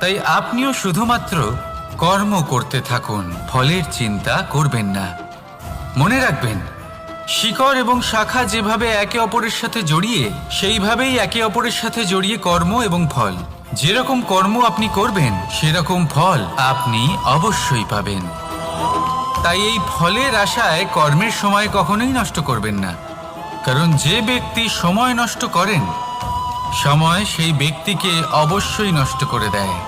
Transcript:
তাই আপনিও শুধুমাত্র কর্ম করতে থাকুন, ফলের চিন্তা করবেন না। মনে রাখবেন, শিকড় এবং শাখা যেভাবে একে অপরের সাথে জড়িয়ে, সেইভাবেই একে অপরের সাথে জড়িয়ে কর্ম এবং ফল। যেরকম কর্ম আপনি করবেন, সেরকম ফল আপনি অবশ্যই পাবেন। তাই এই ফলের আশায় কর্মের সময় কখনোই নষ্ট করবেন না। কারণ যে ব্যক্তি সময় নষ্ট করেন, সময় সেই ব্যক্তিকে অবশ্যই নষ্ট করে দেয়।